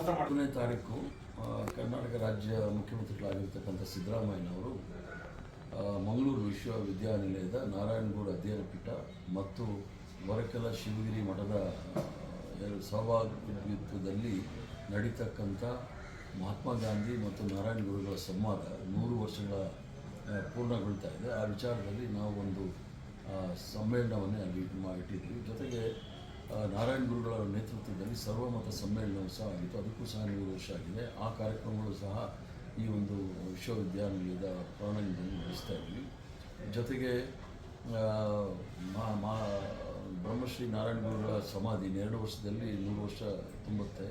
ಹತ್ತನೇ ತಾರೀಕು ಕರ್ನಾಟಕ ರಾಜ್ಯ ಮುಖ್ಯಮಂತ್ರಿಗಳಾಗಿರ್ತಕ್ಕಂಥ ಸಿದ್ದರಾಮಯ್ಯನವರು ಮಂಗಳೂರು ವಿಶ್ವವಿದ್ಯಾನಿಲಯದ ನಾರಾಯಣಗೌಡ ಅಧ್ಯಯನ ಪೀಠ ಮತ್ತು ವರಕಲ ಶಿವಗಿರಿ ಮಠದ ಸಹಭಾಗಿತ್ವದಲ್ಲಿ ನಡೀತಕ್ಕಂಥ ಮಹಾತ್ಮ ಗಾಂಧಿ ಮತ್ತು ನಾರಾಯಣ ಗುರುಗಳ ಸಂವಾದ ನೂರು ವರ್ಷಗಳ ಪೂರ್ಣಗೊಳ್ತಾ ಇದೆ. ಆ ವಿಚಾರದಲ್ಲಿ ನಾವು ಒಂದು ಸಮ್ಮೇಳನವನ್ನೇ ಅಲ್ಲಿ ಇಟ್ಟಿದ್ವಿ ಜೊತೆಗೆ ನಾರಾಯಣ ಗುರುಗಳ ನೇತೃತ್ವದಲ್ಲಿ ಸರ್ವಮತ ಸಮ್ಮೇಳನವು ಸಹ ಆಗಿತ್ತು. ಅದಕ್ಕೂ ಸಹ ನೂರು ವರ್ಷ ಆಗಿದೆ. ಆ ಕಾರ್ಯಕ್ರಮಗಳು ಸಹ ಈ ಒಂದು ವಿಶ್ವವಿದ್ಯಾನಿಲಯದ ಪ್ರಾಂಗಣದಲ್ಲಿ ನಡೆಸ್ತಾ ಇದ್ವಿ. ಜೊತೆಗೆ ಮಾ ಮಾ, ಬ್ರಹ್ಮಶ್ರೀ ನಾರಾಯಣ ಗುರುಗಳ ಸಮಾಧಿ ಎರಡು ವರ್ಷದಲ್ಲಿ ನೂರು ವರ್ಷ ತುಂಬುತ್ತೆ.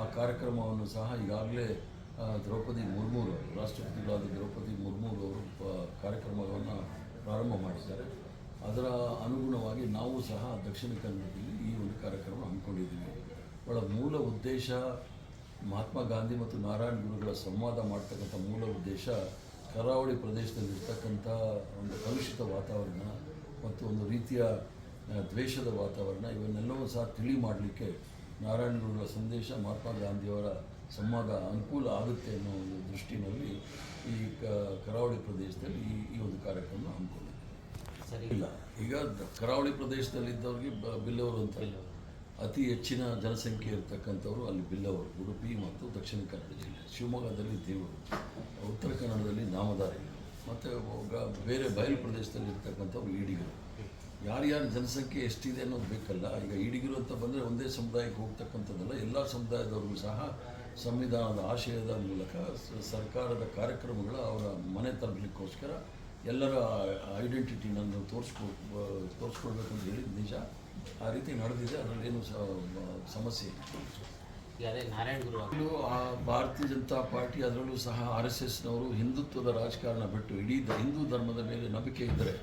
ಆ ಕಾರ್ಯಕ್ರಮವನ್ನು ಸಹ ಈಗಾಗಲೇ ದ್ರೌಪದಿ ಮುರ್ಮೂರು ರಾಷ್ಟ್ರಪತಿಗಳಾದ ದ್ರೌಪದಿ ಮುರ್ಮೂರು ಅವರು ಕಾರ್ಯಕ್ರಮವನ್ನು ಪ್ರಾರಂಭ ಮಾಡಿದ್ದಾರೆ. ಅದರ ಅನುಗುಣವಾಗಿ ನಾವು ಸಹ ದಕ್ಷಿಣ ಕನ್ನಡದಲ್ಲಿ ಈ ಒಂದು ಕಾರ್ಯಕ್ರಮ ಹಮ್ಮಿಕೊಂಡಿದ್ದೀವಿ ಅವಳ ಮೂಲ ಉದ್ದೇಶ ಮಹಾತ್ಮ ಗಾಂಧಿ ಮತ್ತು ನಾರಾಯಣ ಗುರುಗಳ ಸಂವಾದ ಮಾಡ್ತಕ್ಕಂಥ ಮೂಲ ಉದ್ದೇಶ ಕರಾವಳಿ ಪ್ರದೇಶದಲ್ಲಿರ್ತಕ್ಕಂಥ ಒಂದು ಕಲುಷಿತ ವಾತಾವರಣ ಮತ್ತು ಒಂದು ರೀತಿಯ ದ್ವೇಷದ ವಾತಾವರಣ ಇವನ್ನೆಲ್ಲವೂ ಸಹ ತಿಳಿ ಮಾಡಲಿಕ್ಕೆ ನಾರಾಯಣ ಗುರುಗಳ ಸಂದೇಶ ಮಹಾತ್ಮ ಗಾಂಧಿಯವರ ಸಂವಾದ ಅನುಕೂಲ ಆಗುತ್ತೆ ಅನ್ನೋ ಒಂದು ದೃಷ್ಟಿನಲ್ಲಿ ಈ ಕ- ಕರಾವಳಿ ಪ್ರದೇಶದಲ್ಲಿ ಈ ಈ ಒಂದು ಕಾರ್ಯಕ್ರಮ ಹಮ್ಮಿಕೊಂಡಿದೆ ಸರಿ. ಇಲ್ಲ ಈಗ ದ- ಕರಾವಳಿ ಪ್ರದೇಶದಲ್ಲಿದ್ದವ್ರಿಗೆ ಬಿಲ್ಲವರು ಅಂತ. ಅತಿ ಹೆಚ್ಚಿನ ಜನಸಂಖ್ಯೆ ಇರತಕ್ಕಂಥವರು ಅಲ್ಲಿ ಬಿಲ್ಲವರು, ಉಡುಪಿ ಮತ್ತು ದಕ್ಷಿಣ ಕನ್ನಡ ಜಿಲ್ಲೆ. ಶಿವಮೊಗ್ಗದಲ್ಲಿ ದೇವರು, ಉತ್ತರ ಕನ್ನಡದಲ್ಲಿ ನಾಮಧಾರಿಗಳು ಮತ್ತು ಬೇರೆ ಬಯಲು ಪ್ರದೇಶದಲ್ಲಿ ಇರ್ತಕ್ಕಂಥವ್ರು ಈಡಿಗರು. ಯಾರ್ಯಾರ ಜನಸಂಖ್ಯೆ ಎಷ್ಟಿದೆ ಅನ್ನೋದು ಬೇಕಲ್ಲ, ಈಗ ಈಡಿಗರು ಅಂತ ಬಂದರೆ ಒಂದೇ ಸಮುದಾಯಕ್ಕೆ ಹೋಗ್ತಕ್ಕಂಥದ್ದಲ್ಲ, ಎಲ್ಲ ಸಮುದಾಯದವ್ರಿಗೂ ಸಹ ಸಂವಿಧಾನದ ಆಶಯದ ಮೂಲಕ ಸರ್ಕಾರದ ಕಾರ್ಯಕ್ರಮಗಳ ಅವರ ಮನೆ ತಲುಪಲಿಕ್ಕೋಸ್ಕರ ಎಲ್ಲರ ಐಡೆಂಟಿಟಿ ನನ್ನ ತೋರಿಸ್ಕೊ ತೋರಿಸ್ಕೊಡ್ಬೇಕು ಅಂತ ಹೇಳಿದ ನಿಜ. ಆ ರೀತಿ ನಡೆದಿದೆ ಅದರಲ್ಲೇನು ಏನು ಸಮಸ್ಯೆ ಅದೇ ನಾರಾಯಣ ಗುರು ಭಾರತೀಯ ಜನತಾ ಪಾರ್ಟಿ ಅದರಲ್ಲೂ ಸಹ ಆರ್ ಎಸ್ ಎಸ್ನವರು ಹಿಂದುತ್ವದ ರಾಜಕಾರಣ ಬಿಟ್ಟು ಇಡೀ ಹಿಂದೂ ಧರ್ಮದ ಮೇಲೆ ನಂಬಿಕೆ ಇದ್ದರೆ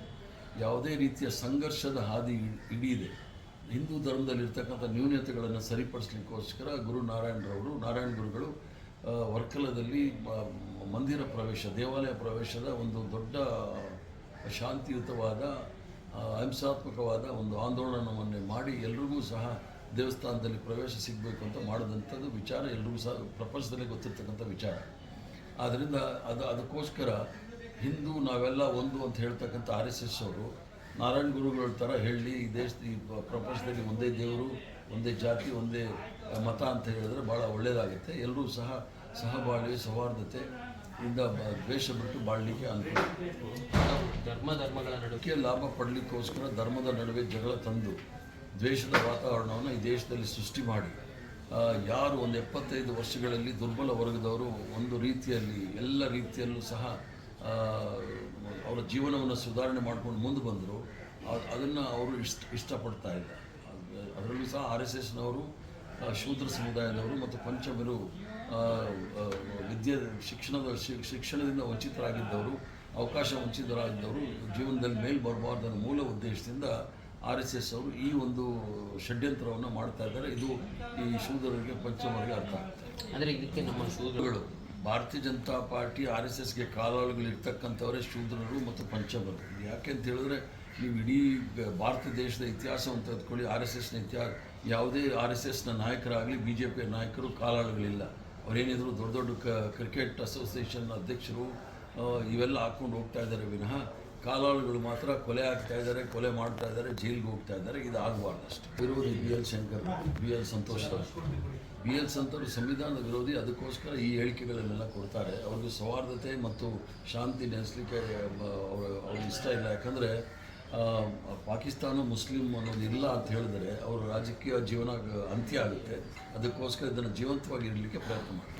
ಯಾವುದೇ ರೀತಿಯ ಸಂಘರ್ಷದ ಹಾದಿ ಇಡೀದೆ ಹಿಂದೂ ಧರ್ಮದಲ್ಲಿರ್ತಕ್ಕಂಥ ನ್ಯೂನತೆಗಳನ್ನು ಸರಿಪಡಿಸ್ಲಿಕ್ಕೋಸ್ಕರ ಗುರು ನಾರಾಯಣರವರು ನಾರಾಯಣ ಗುರುಗಳು ವರ್ಕಲದಲ್ಲಿ ಮಂದಿರ ಪ್ರವೇಶ, ದೇವಾಲಯ ಪ್ರವೇಶದ ಒಂದು ದೊಡ್ಡ ಶಾಂತಿಯುತವಾದ ಅಹಿಂಸಾತ್ಮಕವಾದ ಒಂದು ಆಂದೋಲನವನ್ನು ಮಾಡಿ ಎಲ್ರಿಗೂ ಸಹ ದೇವಸ್ಥಾನದಲ್ಲಿ ಪ್ರವೇಶ ಸಿಗಬೇಕು ಅಂತ ಮಾಡಿದಂಥದ್ದು ವಿಚಾರ ಎಲ್ರಿಗೂ ಸಹ ಪ್ರಪಂಚದಲ್ಲಿ ಗೊತ್ತಿರ್ತಕ್ಕಂಥ ವಿಚಾರ. ಆದ್ದರಿಂದ ಅದು, ಅದಕ್ಕೋಸ್ಕರ ಹಿಂದೂ ನಾವೆಲ್ಲ ಒಂದು ಅಂತ ಹೇಳ್ತಕ್ಕಂಥ ಆರ್ ಎಸ್ ಎಸ್ ಅವರು ನಾರಾಯಣ ಗುರುಗಳ ಥರ ಹೇಳಿ ಈ ದೇಶ, ಈ ಪ್ರ- ಪ್ರಪಂಚದಲ್ಲಿ ಒಂದೇ ದೇವರು, ಒಂದೇ ಜಾತಿ, ಒಂದೇ ಮತ ಅಂತ ಹೇಳಿದ್ರೆ ಭಾಳ ಒಳ್ಳೆಯದಾಗುತ್ತೆ ಎಲ್ಲರೂ ಸಹ ಸಹಬಾಳ್ವೆ ಸೌಹಾರ್ದತೆ ಇಂದ ದ್ವೇಷ ಬಿಟ್ಟು ಬಾಳಲಿಕ್ಕೆ ಅನುಕೂಲ. ಧರ್ಮ ಧರ್ಮಗಳ ನಡುವೆ. ಲಾಭ ಪಡಲಿಕ್ಕೋಸ್ಕರ ಧರ್ಮದ ನಡುವೆ ಜಗಳ ತಂದು ದ್ವೇಷದ ವಾತಾವರಣವನ್ನು ಈ ದೇಶದಲ್ಲಿ ಸೃಷ್ಟಿ ಮಾಡಿ. ಯಾರು ಒಂದು ಎಪ್ಪತ್ತೈದು ವರ್ಷಗಳಲ್ಲಿ ದುರ್ಬಲ ವರ್ಗದವರು ಒಂದು ರೀತಿಯಲ್ಲಿ ಎಲ್ಲ ರೀತಿಯಲ್ಲೂ ಸಹ ಅವರ ಜೀವನವನ್ನು ಸುಧಾರಣೆ ಮಾಡ್ಕೊಂಡು ಮುಂದೆ ಬಂದರು. ಅದನ್ನು ಅವರು ಇಷ್ಟ ಇಷ್ಟಪಡ್ತಾ ಇಲ್ಲ. ಅದ್- ಅದರಲ್ಲೂ ಸಹ ಆರ್ ಎಸ್ ಎಸ್ನವರು ಶೂದ್ರ ಸಮುದಾಯದವರು ಮತ್ತು ಪಂಚಮರು ವಿದ್ಯೆ ಶಿಕ್ಷಣದ ಶಿಕ್ಷಣದಿಂದ ವಂಚಿತರಾಗಿದ್ದವರು ಅವಕಾಶ ವಂಚಿತರಾಗಿದ್ದವರು ಜೀವನದಲ್ಲಿ ಮೇಲ್ ಬರಬಾರ್ದು ಅನ್ನೋ ಮೂಲ ಉದ್ದೇಶದಿಂದ ಆರ್ ಎಸ್ ಎಸ್ ಅವರು ಈ ಒಂದು ಷಡ್ಯಂತ್ರವನ್ನು ಮಾಡ್ತಾ ಇದ್ದಾರೆ. ಇದು ಈ ಶೂದ್ರರಿಗೆ ಪಂಚಮರಿಗೆ ಅರ್ಥ ಅಂದರೆ ಇದಕ್ಕೆ ನಮ್ಮ ಶೂದ್ರಗಳು ಭಾರತೀಯ ಜನತಾ ಪಾರ್ಟಿ ಆರ್ ಎಸ್ ಎಸ್ಗೆ ಕಾಲಾಳುಗಳು ಇರ್ತಕ್ಕಂಥವರೇ ಶೂದ್ರರು ಮತ್ತು ಪಂಚಮರು ಯಾಕೆ ಅಂತ ಹೇಳಿದ್ರೆ ನೀವು ಇಡೀ ಭಾರತ ದೇಶದ ಇತಿಹಾಸವನ್ನು ತೆಗೆದುಕೊಳ್ಳಿ ಆರ್ ಎಸ್ ಎಸ್ನ ಇತಿಹಾಸ ಯಾವುದೇ ಆರ್ ಎಸ್ ಎಸ್ನ ನಾಯಕರಾಗಲಿ, ಬಿ ಜೆ ಪಿಯ ನಾಯಕರು ಕಾಲಾಳುಗಳಿಲ್ಲ ಅವರೇನಿದ್ರು ದೊಡ್ಡ ದೊಡ್ಡ ಕ, ಕ್ರಿಕೆಟ್ ಅಸೋಸಿಯೇಷನ್ ಅಧ್ಯಕ್ಷರು ಇವೆಲ್ಲ ಹಾಕ್ಕೊಂಡು ಹೋಗ್ತಾ ಇದ್ದಾರೆ ವಿನಃ ಕಾಲಾಳುಗಳು ಮಾತ್ರ ಕೊಲೆ ಆಗ್ತಾ ಇದ್ದಾರೆ, ಕೊಲೆ ಮಾಡ್ತಾ ಇದ್ದಾರೆ, ಜೈಲಿಗೆ ಹೋಗ್ತಾ ಇದ್ದಾರೆ, ಇದು ಆಗಬಾರ್ದು ಅಷ್ಟು ವಿರೋಧಿ B L Shankar, B L Santosh B L ಸಂತರು ಸಂವಿಧಾನದ ವಿರೋಧಿ, ಅದಕ್ಕೋಸ್ಕರ ಈ ಹೇಳಿಕೆಗಳನ್ನೆಲ್ಲ ಕೊಡ್ತಾರೆ. ಅವ್ರಿಗೆ ಸೌಹಾರ್ದತೆ ಮತ್ತು ಶಾಂತಿ ನೆಲೆಸಲಿಕ್ಕೆ ಅವ್ರ ಅವ್ರಿಗೆ ಇಷ್ಟ ಇಲ್ಲ. ಯಾಕಂದರೆ ಪಾಕಿಸ್ತಾನ ಮುಸ್ಲಿಂ ಅನ್ನೋದು ಇಲ್ಲ ಅಂತ ಹೇಳಿದರೆ ಅವರ ರಾಜಕೀಯ ಜೀವನ ಅಂತ್ಯ ಆಗುತ್ತೆ. ಅದಕ್ಕೋಸ್ಕರ ಇದನ್ನು ಜೀವಂತವಾಗಿ ಇರಲಿಕ್ಕೆ ಪ್ರಯತ್ನ ಮಾಡ್ತಾರೆ.